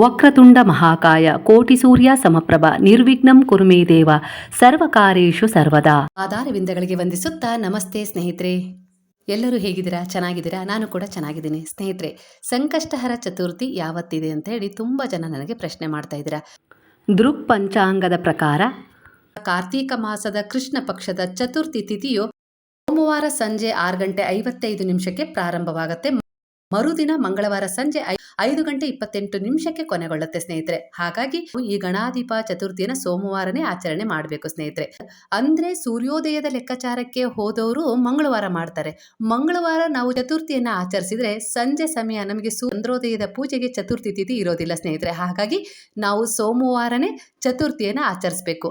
ವಕ್ರತುಂಡ ಮಹಾಕಾಯ ಕೋಟಿ ಸೂರ್ಯ ಸಮಪ್ರಭ ನಿರ್ವಿಘ್ನಂ ಕುರುಮೇ ದೇವ ಸರ್ವಕಾರೇಶು ಸರ್ವದಾ. ಆಧಾರವಿಂದಗಳಿಗೆ ವಂದಿಸುತ್ತಾ ನಮಸ್ತೆ ಸ್ನೇಹಿತರೆ. ಎಲ್ಲರೂ ಹೇಗಿದ್ದೀರಾ? ಚೆನ್ನಾಗಿದ್ದೀರಾ? ನಾನು ಕೂಡ ಚೆನ್ನಾಗಿದ್ದೀನಿ. ಸ್ನೇಹಿತರೆ ಸಂಕಷ್ಟಹರ ಚತುರ್ಥಿ ಯಾವತ್ತಿದೆ ಅಂತ ಹೇಳಿ ತುಂಬ ಜನ ನನಗೆ ಪ್ರಶ್ನೆ ಮಾಡ್ತಾ ಇದ್ದೀರಾ. ದೃಕ್ ಪಂಚಾಂಗದ ಪ್ರಕಾರ ಕಾರ್ತೀಕ ಮಾಸದ ಕೃಷ್ಣ ಪಕ್ಷದ ಚತುರ್ಥಿ ತಿಥಿಯು ಸೋಮವಾರ ಸಂಜೆ ಆರು ಗಂಟೆ ಐವತ್ತೈದು ನಿಮಿಷಕ್ಕೆ ಪ್ರಾರಂಭವಾಗುತ್ತೆ. ಮರುದಿನ ಮಂಗಳವಾರ ಸಂಜೆ ಐದು ಗಂಟೆ ಇಪ್ಪತ್ತೆಂಟು ನಿಮಿಷಕ್ಕೆ ಕೊನೆಗೊಳ್ಳುತ್ತೆ ಸ್ನೇಹಿತರೆ. ಹಾಗಾಗಿ ಈ ಗಣಾಧಿಪ ಚತುರ್ಥಿಯನ್ನು ಸೋಮವಾರನೇ ಆಚರಣೆ ಮಾಡಬೇಕು ಸ್ನೇಹಿತರೆ. ಅಂದ್ರೆ ಸೂರ್ಯೋದಯದ ಲೆಕ್ಕಾಚಾರಕ್ಕೆ ಹೋದವರು ಮಂಗಳವಾರ ಮಾಡ್ತಾರೆ. ಮಂಗಳವಾರ ನಾವು ಚತುರ್ಥಿಯನ್ನ ಆಚರಿಸಿದ್ರೆ ಸಂಜೆ ಸಮಯ ನಮಗೆ ಚಂದ್ರೋದಯದ ಪೂಜೆಗೆ ಚತುರ್ಥಿ ತಿಥಿ ಇರೋದಿಲ್ಲ ಸ್ನೇಹಿತರೆ. ಹಾಗಾಗಿ ನಾವು ಸೋಮವಾರನೇ ಚತುರ್ಥಿಯನ್ನ ಆಚರಿಸಬೇಕು.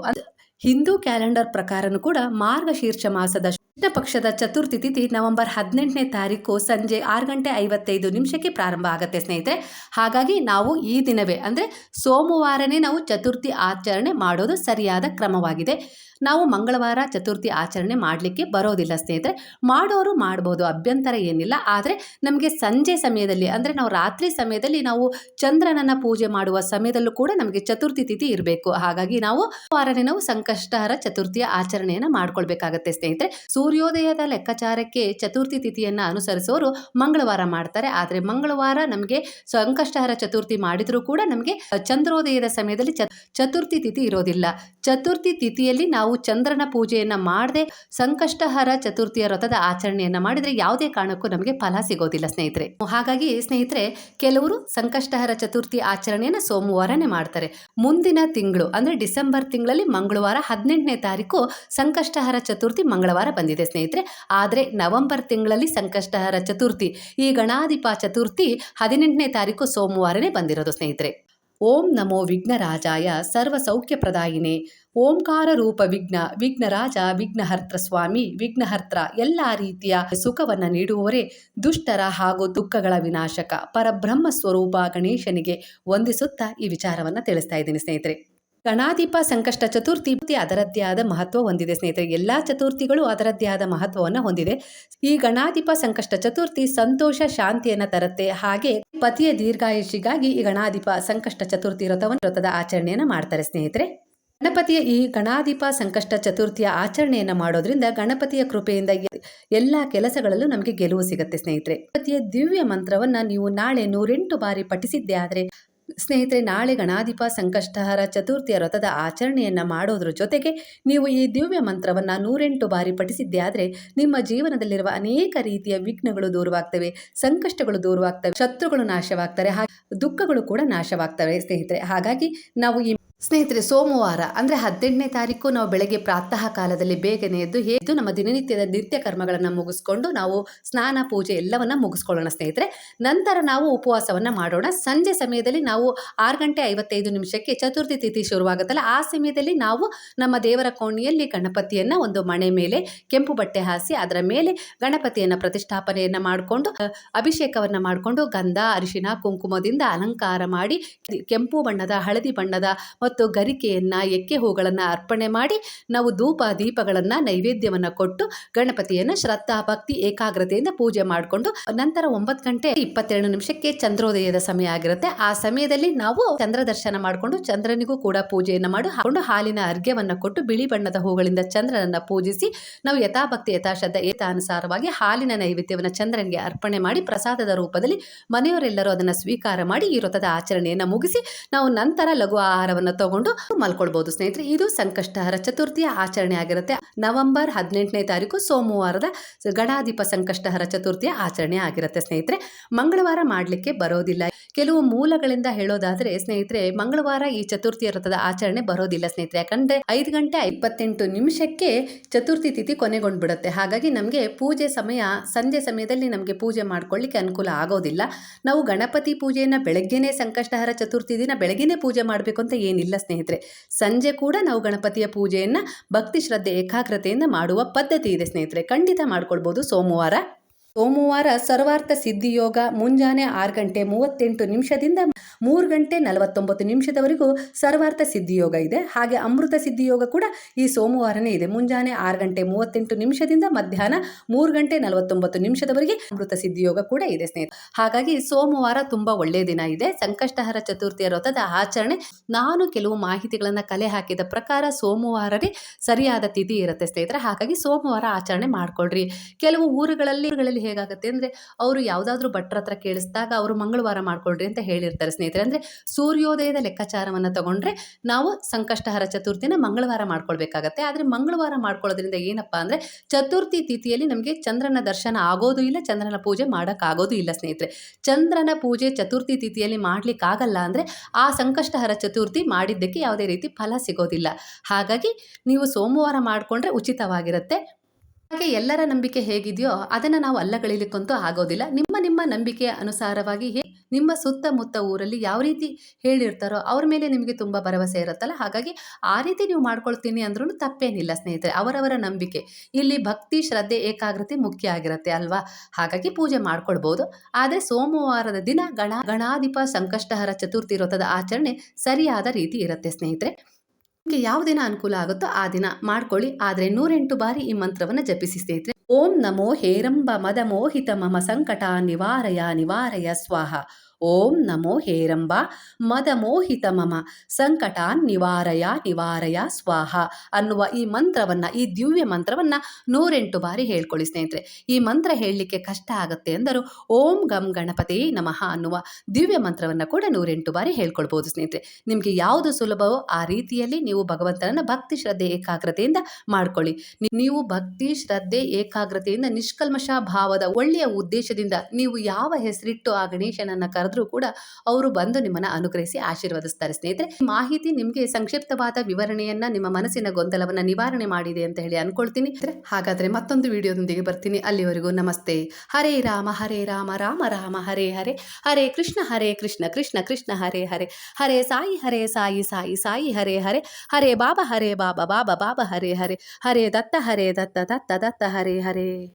ಹಿಂದೂ ಕ್ಯಾಲೆಂಡರ್ ಪ್ರಕಾರನೂ ಕೂಡ ಮಾರ್ಗಶೀರ್ಷ ಮಾಸದ ಕೃಷ್ಣ ಪಕ್ಷದ ಚತುರ್ಥಿ ತಿಥಿ ನವೆಂಬರ್ ಹದಿನೆಂಟನೇ ತಾರೀಕು ಸಂಜೆ ಆರು ಗಂಟೆ ಐವತ್ತೈದು ನಿಮಿಷಕ್ಕೆ ಪ್ರಾರಂಭ ಆಗುತ್ತೆ ಸ್ನೇಹಿತರೆ. ಹಾಗಾಗಿ ನಾವು ಈ ದಿನವೇ, ಅಂದರೆ ಸೋಮವಾರನೇ ನಾವು ಚತುರ್ಥಿ ಆಚರಣೆ ಮಾಡೋದು ಸರಿಯಾದ ಕ್ರಮವಾಗಿದೆ. ನಾವು ಮಂಗಳವಾರ ಚತುರ್ಥಿ ಆಚರಣೆ ಮಾಡಲಿಕ್ಕೆ ಬರೋದಿಲ್ಲ ಸ್ನೇಹಿತರೆ. ಮಾಡೋರು ಮಾಡ್ಬೋದು, ಅಭ್ಯಂತರ ಏನಿಲ್ಲ. ಆದರೆ ನಮಗೆ ಸಂಜೆ ಸಮಯದಲ್ಲಿ, ಅಂದರೆ ನಾವು ರಾತ್ರಿ ಸಮಯದಲ್ಲಿ ನಾವು ಚಂದ್ರನನ್ನು ಪೂಜೆ ಮಾಡುವ ಸಮಯದಲ್ಲೂ ಕೂಡ ನಮಗೆ ಚತುರ್ಥಿ ತಿಥಿ ಇರಬೇಕು. ಹಾಗಾಗಿ ನಾವು ವಾರನೇ ನಾವು ಸಂಕಷ್ಟಹರ ಚತುರ್ಥಿಯ ಆಚರಣೆಯನ್ನು ಮಾಡ್ಕೊಳ್ಬೇಕಾಗತ್ತೆ ಸ್ನೇಹಿತರೆ. ಸೂರ್ಯೋದಯದ ಲೆಕ್ಕಾಚಾರಕ್ಕೆ ಚತುರ್ಥಿ ತಿಥಿಯನ್ನು ಅನುಸರಿಸೋರು ಮಂಗಳವಾರ ಮಾಡ್ತಾರೆ. ಆದರೆ ಮಂಗಳವಾರ ನಮಗೆ ಸಂಕಷ್ಟಹರ ಚತುರ್ಥಿ ಮಾಡಿದರೂ ಕೂಡ ನಮಗೆ ಚಂದ್ರೋದಯದ ಸಮಯದಲ್ಲಿ ಚತುರ್ಥಿ ತಿಥಿ ಇರೋದಿಲ್ಲ. ಚತುರ್ಥಿ ತಿಥಿಯಲ್ಲಿ ನಾವು ಚಂದ್ರನ ಪೂಜೆಯನ್ನು ಮಾಡದೆ ಸಂಕಷ್ಟಹರ ಚತುರ್ಥಿಯ ವ್ರತದ ಆಚರಣೆಯನ್ನು ಮಾಡಿದರೆ ಯಾವುದೇ ಕಾರಣಕ್ಕೂ ನಮಗೆ ಫಲ ಸಿಗೋದಿಲ್ಲ ಸ್ನೇಹಿತರೆ. ಹಾಗಾಗಿ ಸ್ನೇಹಿತರೆ, ಕೆಲವರು ಸಂಕಷ್ಟಹರ ಚತುರ್ಥಿ ಆಚರಣೆಯನ್ನು ಸೋಮವಾರನೇ ಮಾಡ್ತಾರೆ. ಮುಂದಿನ ತಿಂಗಳು, ಅಂದರೆ ಡಿಸೆಂಬರ್ ತಿಂಗಳಲ್ಲಿ ಮಂಗಳವಾರ ಹದಿನೆಂಟನೇ ತಾರೀಕು ಸಂಕಷ್ಟಹರ ಚತುರ್ಥಿ ಮಂಗಳವಾರ ಬಂದಿದೆ ಸ್ನೇಹಿತರೆ. ಆದರೆ ನವೆಂಬರ್ ತಿಂಗಳಲ್ಲಿ ಸಂಕಷ್ಟಹರ ಚತುರ್ಥಿ, ಈ ಗಣಾಧಿಪ ಚತುರ್ಥಿ ಹದಿನೆಂಟನೇ ತಾರೀಕು ಸೋಮವಾರನೇ ಬಂದಿರೋದು ಸ್ನೇಹಿತರೆ. ಓಂ ನಮೋ ವಿಘ್ನರಾಜಾಯ ಸರ್ವ ಸೌಖ್ಯ ಪ್ರದಾಯಿನೇ ಓಂಕಾರ ರೂಪ ವಿಘ್ನ, ವಿಘ್ನರಾಜ, ವಿಘ್ನಹರ್ತ್ರ ಸ್ವಾಮಿ, ವಿಘ್ನಹರ್ತ್ರ ಎಲ್ಲ ರೀತಿಯ ಸುಖವನ್ನ ನೀಡುವವರೇ ದುಷ್ಟರ ಹಾಗೂ ದುಃಖಗಳ ವಿನಾಶಕ ಪರಬ್ರಹ್ಮ ಸ್ವರೂಪ ಗಣೇಶನಿಗೆ ವಂದಿಸುತ್ತಾ ಈ ವಿಚಾರವನ್ನ ತಿಳಿಸ್ತಾ ಇದ್ದೀನಿ ಸ್ನೇಹಿತರೆ. ಗಣಾಧಿಪ ಸಂಕಷ್ಟ ಚತುರ್ಥಿ ಅದರದ್ದೇ ಆದ ಮಹತ್ವ ಹೊಂದಿದೆ ಸ್ನೇಹಿತರೆ. ಎಲ್ಲ ಚತುರ್ಥಿಗಳು ಅದರದ್ದೇ ಆದ ಮಹತ್ವವನ್ನು ಹೊಂದಿದೆ. ಈ ಗಣಾಧಿಪ ಸಂಕಷ್ಟ ಚತುರ್ಥಿ ಸಂತೋಷ, ಶಾಂತಿಯನ್ನು ತರುತ್ತೆ. ಹಾಗೆ ಪತಿಯ ದೀರ್ಘಾಯುಷಿಗಾಗಿ ಈ ಗಣಾಧಿಪ ಸಂಕಷ್ಟ ಚತುರ್ಥಿ ವ್ರತವನ್ನು ವ್ರತದ ಆಚರಣೆಯನ್ನು ಮಾಡ್ತಾರೆ ಸ್ನೇಹಿತರೆ. ಗಣಪತಿಯ ಈ ಗಣಾಧಿಪ ಸಂಕಷ್ಟ ಚತುರ್ಥಿಯ ಆಚರಣೆಯನ್ನು ಮಾಡೋದ್ರಿಂದ ಗಣಪತಿಯ ಕೃಪೆಯಿಂದ ಎಲ್ಲ ಕೆಲಸಗಳಲ್ಲೂ ನಮಗೆ ಗೆಲುವು ಸಿಗುತ್ತೆ ಸ್ನೇಹಿತರೆ. ಗಣಪತಿಯ ದಿವ್ಯ ಮಂತ್ರವನ್ನ ನೀವು ನಾಳೆ ನೂರೆಂಟು ಬಾರಿ ಪಠಿಸಿದ್ದೆ ಆದರೆ ಸ್ನೇಹಿತರೆ, ನಾಳೆ ಗಣಾಧಿಪ ಸಂಕಷ್ಟಹರ ಚತುರ್ಥಿಯ ವ್ರತದ ಆಚರಣೆಯನ್ನು ಮಾಡೋದ್ರ ಜೊತೆಗೆ ನೀವು ಈ ದಿವ್ಯ ಮಂತ್ರವನ್ನು ನೂರೆಂಟು ಬಾರಿ ಪಠಿಸಿದ್ದೆ ಆದರೆ ನಿಮ್ಮ ಜೀವನದಲ್ಲಿರುವ ಅನೇಕ ರೀತಿಯ ವಿಘ್ನಗಳು ದೂರವಾಗ್ತವೆ, ಸಂಕಷ್ಟಗಳು ದೂರವಾಗ್ತವೆ, ಶತ್ರುಗಳು ನಾಶವಾಗ್ತಾರೆ ದುಃಖಗಳು ಕೂಡ ನಾಶವಾಗ್ತವೆ ಸ್ನೇಹಿತರೆ. ಹಾಗಾಗಿ ನಾವು ಈ ಸ್ನೇಹಿತರೆ, ಸೋಮವಾರ, ಅಂದರೆ ಹದಿನೆಂಟನೇ ತಾರೀಕು ನಾವು ಬೆಳಗ್ಗೆ ಪ್ರಾತಃ ಕಾಲದಲ್ಲಿ ಬೇಗನೆ ಎದ್ದು ಎದ್ದು ನಮ್ಮ ದಿನನಿತ್ಯದ ನಿತ್ಯ ಕರ್ಮಗಳನ್ನು ಮುಗಿಸ್ಕೊಂಡು ನಾವು ಸ್ನಾನ, ಪೂಜೆ ಎಲ್ಲವನ್ನ ಮುಗಿಸ್ಕೊಳ್ಳೋಣ ಸ್ನೇಹಿತರೆ. ನಂತರ ನಾವು ಉಪವಾಸವನ್ನ ಮಾಡೋಣ. ಸಂಜೆ ಸಮಯದಲ್ಲಿ ನಾವು ಆರು ಗಂಟೆ ಐವತ್ತೈದು ನಿಮಿಷಕ್ಕೆ ಚತುರ್ಥಿ ತಿಥಿ ಶುರುವಾಗುತ್ತಲ್ಲ, ಆ ಸಮಯದಲ್ಲಿ ನಾವು ನಮ್ಮ ದೇವರ ಕೋಣೆಯಲ್ಲಿ ಗಣಪತಿಯನ್ನ ಒಂದು ಮಣೆ ಮೇಲೆ ಕೆಂಪು ಬಟ್ಟೆ ಹಾಸಿ, ಅದರ ಮೇಲೆ ಗಣಪತಿಯನ್ನ ಪ್ರತಿಷ್ಠಾಪನೆಯನ್ನ ಮಾಡಿಕೊಂಡು ಅಭಿಷೇಕವನ್ನ ಮಾಡಿಕೊಂಡು ಗಂಧ ಅರಿಶಿನ ಕುಂಕುಮದಿಂದ ಅಲಂಕಾರ ಮಾಡಿ, ಕೆಂಪು ಬಣ್ಣದ, ಹಳದಿ ಬಣ್ಣದ ಗರಿಕೆಯನ್ನ ಎಕ್ಕೆ ಹೂಗಳನ್ನು ಅರ್ಪಣೆ ಮಾಡಿ ನಾವು ಧೂಪ ದೀಪಗಳನ್ನು ನೈವೇದ್ಯವನ್ನು ಕೊಟ್ಟು ಗಣಪತಿಯನ್ನು ಶ್ರದ್ಧಾ, ಭಕ್ತಿ, ಏಕಾಗ್ರತೆಯಿಂದ ಪೂಜೆ ಮಾಡಿಕೊಂಡು ನಂತರ ಒಂಬತ್ತು ಗಂಟೆ ಇಪ್ಪತ್ತೆರಡು ನಿಮಿಷಕ್ಕೆ ಚಂದ್ರೋದಯದ ಸಮಯ ಆಗಿರುತ್ತೆ. ಆ ಸಮಯದಲ್ಲಿ ನಾವು ಚಂದ್ರ ದರ್ಶನ ಮಾಡಿಕೊಂಡು ಚಂದ್ರನಿಗೂ ಕೂಡ ಪೂಜೆಯನ್ನು ಮಾಡಿ, ಹಾಕೊಂಡು ಹಾಲಿನ ಅರ್ಘ್ಯವನ್ನ ಕೊಟ್ಟು ಬಿಳಿ ಬಣ್ಣದ ಹೂಗಳಿಂದ ಚಂದ್ರನನ್ನು ಪೂಜಿಸಿ ನಾವು ಯಥಾಭಕ್ತಿ, ಯಥಾಶ್ರದ್ಧ, ಏತಾನುಸಾರವಾಗಿ ಹಾಲಿನ ನೈವೇದ್ಯವನ್ನು ಚಂದ್ರನಿಗೆ ಅರ್ಪಣೆ ಮಾಡಿ ಪ್ರಸಾದದ ರೂಪದಲ್ಲಿ ಮನೆಯವರೆಲ್ಲರೂ ಅದನ್ನು ಸ್ವೀಕಾರ ಮಾಡಿ ಈ ವ್ರತದ ಆಚರಣೆಯನ್ನು ಮುಗಿಸಿ ನಾವು ನಂತರ ಲಘು ಆಹಾರವನ್ನು ತಗೊಂಡು ಮಲ್ಕೊಳ್ಬಹುದು ಸ್ನೇಹಿತರೆ, ಇದು ಸಂಕಷ್ಟಹರ ಚತುರ್ಥಿಯ ಆಚರಣೆ ಆಗಿರುತ್ತೆ. ನವೆಂಬರ್ ಹದಿನೆಂಟನೇ ತಾರೀಕು ಸೋಮವಾರದ ಗಣಾಧಿಪ ಸಂಕಷ್ಟಹರ ಚತುರ್ಥಿಯ ಆಚರಣೆ ಆಗಿರುತ್ತೆ ಸ್ನೇಹಿತರೆ. ಮಂಗಳವಾರ ಮಾಡಲಿಕ್ಕೆ ಬರೋದಿಲ್ಲ. ಕೆಲವು ಮೂಲಗಳಿಂದ ಹೇಳೋದಾದ್ರೆ ಸ್ನೇಹಿತರೆ, ಮಂಗಳವಾರ ಈ ಚತುರ್ಥಿಯ ವ್ರತದ ಆಚರಣೆ ಬರೋದಿಲ್ಲ ಸ್ನೇಹಿತರೆ. ಯಾಕಂದ್ರೆ ಐದು ಗಂಟೆ ಇಪ್ಪತ್ತೆಂಟು ನಿಮಿಷಕ್ಕೆ ಚತುರ್ಥಿ ತಿಥಿ ಕೊನೆಗೊಂಡ್ಬಿಡುತ್ತೆ. ಹಾಗಾಗಿ ನಮಗೆ ಪೂಜೆ ಸಮಯ, ಸಂಜೆ ಸಮಯದಲ್ಲಿ ನಮಗೆ ಪೂಜೆ ಮಾಡ್ಕೊಳ್ಳಿಕ್ಕೆ ಅನುಕೂಲ ಆಗೋದಿಲ್ಲ. ನಾವು ಗಣಪತಿ ಪೂಜೆಯನ್ನು ಬೆಳಗ್ಗೆನೇ ಸಂಕಷ್ಟಹರ ಚತುರ್ಥಿ ದಿನ ಬೆಳಗ್ಗೆನೇ ಪೂಜೆ ಮಾಡಬೇಕು ಅಂತ ಏನಿಲ್ಲ. ಸ್ನೇಹಿತರೆ. ಸಂಜೆ ಕೂಡ ನಾವು ಗಣಪತಿಯ ಪೂಜೆಯನ್ನು ಭಕ್ತಿ ಶ್ರದ್ಧೆ ಏಕಾಗ್ರತೆಯಿಂದ ಮಾಡುವ ಪದ್ಧತಿ ಇದೆ ಸ್ನೇಹಿತರೆ. ಖಂಡಿತ ಮಾಡ್ಕೊಳ್ಬೋದು ಸೋಮವಾರ. ಸೋಮವಾರ ಸರ್ವಾರ್ಥ ಸಿದ್ಧಿಯೋಗ ಮುಂಜಾನೆ ಆರು ಗಂಟೆ ಮೂವತ್ತೆಂಟು ನಿಮಿಷದಿಂದ ಮೂರು ಗಂಟೆ ನಲವತ್ತೊಂಬತ್ತು ನಿಮಿಷದವರೆಗೂ ಸರ್ವಾರ್ಥ ಸಿದ್ಧಿಯೋಗ ಇದೆ. ಹಾಗೆ ಅಮೃತ ಸಿದ್ಧಿಯೋಗ ಕೂಡ ಈ ಸೋಮವಾರನೇ ಇದೆ. ಮುಂಜಾನೆ ಆರು ಗಂಟೆ ಮೂವತ್ತೆಂಟು ನಿಮಿಷದಿಂದ ಮಧ್ಯಾಹ್ನ ಮೂರು ಗಂಟೆ ನಲವತ್ತೊಂಬತ್ತು ನಿಮಿಷದವರೆಗೆ ಅಮೃತ ಸಿದ್ಧಿಯೋಗ ಕೂಡ ಇದೆ ಸ್ನೇಹಿತ ಹಾಗಾಗಿ ಸೋಮವಾರ ತುಂಬ ಒಳ್ಳೆಯ ದಿನ ಇದೆ. ಸಂಕಷ್ಟಹರ ಚತುರ್ಥಿಯ ವ್ರತದ ಆಚರಣೆ. ನಾನು ಕೆಲವು ಮಾಹಿತಿಗಳನ್ನು ಕಲೆ ಹಾಕಿದ ಪ್ರಕಾರ ಸೋಮವಾರವೇ ಸರಿಯಾದ ತಿಥಿ ಇರುತ್ತೆ ಸ್ನೇಹಿತರೆ. ಹಾಗಾಗಿ ಸೋಮವಾರ ಆಚರಣೆ ಮಾಡಿಕೊಳ್ಳ್ರಿ ಕೆಲವು ಊರುಗಳಲ್ಲಿ ಊರುಗಳಲ್ಲಿ ಹೇಗಾಗುತ್ತೆ ಅಂದರೆ ಅವರು ಯಾವುದಾದ್ರೂ ಭಟ್ರ ಹತ್ರ ಕೇಳಿಸಿದಾಗ ಅವರು ಮಂಗಳವಾರ ಮಾಡ್ಕೊಳ್ರಿ ಅಂತ ಹೇಳಿರ್ತಾರೆ ಸ್ನೇಹಿತರೆ. ಅಂದರೆ ಸೂರ್ಯೋದಯದ ಲೆಕ್ಕಾಚಾರವನ್ನು ತಗೊಂಡ್ರೆ ನಾವು ಸಂಕಷ್ಟಹರ ಚತುರ್ಥಿನ ಮಂಗಳವಾರ ಮಾಡ್ಕೊಳ್ಬೇಕಾಗತ್ತೆ. ಆದರೆ ಮಂಗಳವಾರ ಮಾಡ್ಕೊಳ್ಳೋದ್ರಿಂದ ಏನಪ್ಪ ಅಂದರೆ ಚತುರ್ಥಿ ತಿಥಿಯಲ್ಲಿ ನಮಗೆ ಚಂದ್ರನ ದರ್ಶನ ಆಗೋದು ಇಲ್ಲ, ಚಂದ್ರನ ಪೂಜೆ ಮಾಡೋಕ್ಕಾಗೋದು ಇಲ್ಲ ಸ್ನೇಹಿತರೆ. ಚಂದ್ರನ ಪೂಜೆ ಚತುರ್ಥಿ ತಿಥಿಯಲ್ಲಿ ಮಾಡಲಿಕ್ಕಾಗಲ್ಲ ಅಂದರೆ ಆ ಸಂಕಷ್ಟಹರ ಚತುರ್ಥಿ ಮಾಡಿದ್ದಕ್ಕೆ ಯಾವುದೇ ರೀತಿ ಫಲ ಸಿಗೋದಿಲ್ಲ. ಹಾಗಾಗಿ ನೀವು ಸೋಮವಾರ ಮಾಡಿಕೊಂಡ್ರೆ ಉಚಿತವಾಗಿರುತ್ತೆ. ಹಾಗೆ ಎಲ್ಲರ ನಂಬಿಕೆ ಹೇಗಿದೆಯೋ ಅದನ್ನು ನಾವು ಅಲ್ಲಗಳಿಲಿಕ್ಕಂತೂ ಆಗೋದಿಲ್ಲ. ನಿಮ್ಮ ನಿಮ್ಮ ನಂಬಿಕೆಯ ಅನುಸಾರವಾಗಿ ನಿಮ್ಮ ಸುತ್ತಮುತ್ತ ಊರಲ್ಲಿ ಯಾವ ರೀತಿ ಹೇಳಿರ್ತಾರೋ ಅವ್ರ ಮೇಲೆ ನಿಮಗೆ ತುಂಬ ಭರವಸೆ ಇರುತ್ತಲ್ಲ. ಹಾಗಾಗಿ ಆ ರೀತಿ ನೀವು ಮಾಡ್ಕೊಳ್ತೀನಿ ಅಂದ್ರೂ ತಪ್ಪೇನಿಲ್ಲ ಸ್ನೇಹಿತರೆ. ಅವರವರ ನಂಬಿಕೆ. ಇಲ್ಲಿ ಭಕ್ತಿ, ಶ್ರದ್ಧೆ, ಏಕಾಗ್ರತೆ ಮುಖ್ಯ ಆಗಿರುತ್ತೆ ಅಲ್ವಾ? ಹಾಗಾಗಿ ಪೂಜೆ ಮಾಡ್ಕೊಳ್ಬೋದು. ಆದರೆ ಸೋಮವಾರದ ದಿನ ಗಣ ಗಣಾಧಿಪ ಸಂಕಷ್ಟಹರ ಚತುರ್ಥಿ ವ್ರತದ ಆಚರಣೆ ಸರಿಯಾದ ರೀತಿ ಇರುತ್ತೆ ಸ್ನೇಹಿತರೆ. ನಿಮಗೆ ಯಾವ ದಿನ ಅನುಕೂಲ ಆಗುತ್ತೋ ಆ ದಿನ ಮಾಡ್ಕೊಳ್ಳಿ. ಆದರೆ ನೂರೆಂಟು ಬಾರಿ ಈ ಮಂತ್ರವನ್ನು ಜಪಿಸಿ ಸ್ನೇಹಿತರೆ. ಓಂ ನಮೋ ಹೇರಂಬ ಮದ ಮೋಹಿತ ಮಮ ಸಂಕಟ ನಿವಾರಯ ನಿವಾರಯ ಸ್ವಾಹ. ಓಂ ನಮೋ ಹೇರಂಬ. ಮದಮೋಹಿತ ಮಮ. ಸಂಕಟಾನ್ ನಿವಾರಯ ನಿವಾರಯ, ಸ್ವಾಹ ಅನ್ನುವ ಈ ಮಂತ್ರವನ್ನು, ಈ ದಿವ್ಯ ಮಂತ್ರವನ್ನು ನೂರೆಂಟು ಬಾರಿ ಹೇಳ್ಕೊಳ್ಳಿ ಸ್ನೇಹಿತರೆ. ಈ ಮಂತ್ರ ಹೇಳಲಿಕ್ಕೆ ಕಷ್ಟ ಆಗುತ್ತೆ ಎಂದರು ಓಂ ಗಂ ಗಣಪತಿ ನಮಃ ಅನ್ನುವ ದಿವ್ಯ ಮಂತ್ರವನ್ನು ಕೂಡ ನೂರೆಂಟು ಬಾರಿ ಹೇಳ್ಕೊಳ್ಬೋದು ಸ್ನೇಹಿತರೆ. ನಿಮಗೆ ಯಾವುದು ಸುಲಭವೋ ಆ ರೀತಿಯಲ್ಲಿ ನೀವು ಭಗವಂತನನ್ನ ಭಕ್ತಿ ಶ್ರದ್ಧೆ ಏಕಾಗ್ರತೆಯಿಂದ ಮಾಡ್ಕೊಳ್ಳಿ. ನೀವು ಭಕ್ತಿ ಶ್ರದ್ಧೆ ಏಕಾಗ್ರತೆಯಿಂದ ನಿಷ್ಕಲ್ಮಶ ಭಾವದ ಒಳ್ಳೆಯ ಉದ್ದೇಶದಿಂದ ನೀವು ಯಾವ ಹೆಸರಿಟ್ಟು ಆ ಗಣೇಶನನ್ನ ಕರೆದ್ರೂ ಕೂಡ ಅವರು ಬಂದು ನಿಮ್ಮನ್ನ ಅನುಗ್ರಹಿಸಿ ಆಶೀರ್ವದಿಸ್ತಾರೆ. ಸ್ನೇಹಿತರೆ ಮಾಹಿತಿ ನಿಮಗೆ ಸಂಕ್ಷಿಪ್ತವಾದ ವಿವರಣೆಯನ್ನ ನಿಮ್ಮ ಮನಸ್ಸಿನ ಗೊಂದಲವನ್ನ ನಿವಾರಣೆ ಮಾಡಿದೆ ಅಂತ ಹೇಳಿ ಅನ್ಕೊಳ್ತೀನಿ. ಹಾಗಾದ್ರೆ ಮತ್ತೊಂದು ವಿಡಿಯೋದೊಂದಿಗೆ ಬರ್ತೀನಿ. ಅಲ್ಲಿವರೆಗೂ ನಮಸ್ತೆ. ಹರೇ ರಾಮ ಹರೇ ರಾಮ ರಾಮ ರಾಮ, ಹರೇ ಹರೇ. ಹರೇ ಕೃಷ್ಣ ಹರೇ ಕೃಷ್ಣ ಕೃಷ್ಣ ಕೃಷ್ಣ, ಹರೇ ಹರೇ. ಹರೇ ಸಾಯಿ ಹರೇ ಸಾಯಿ ಸಾಯಿ ಸಾಯಿ, ಹರೇ ಹರೇ. ಹರೇ ಬಾಬಾ ಹರೇ ಬಾಬಾ ಬಾಬಾ ಬಾಬಾ, ಹರೇ ಹರೇ. ಹರೇ ದತ್ತ ಹರೇ ದತ್ತ ದತ್ತ ದತ್ತ, ಹರೇ ಹರೇ.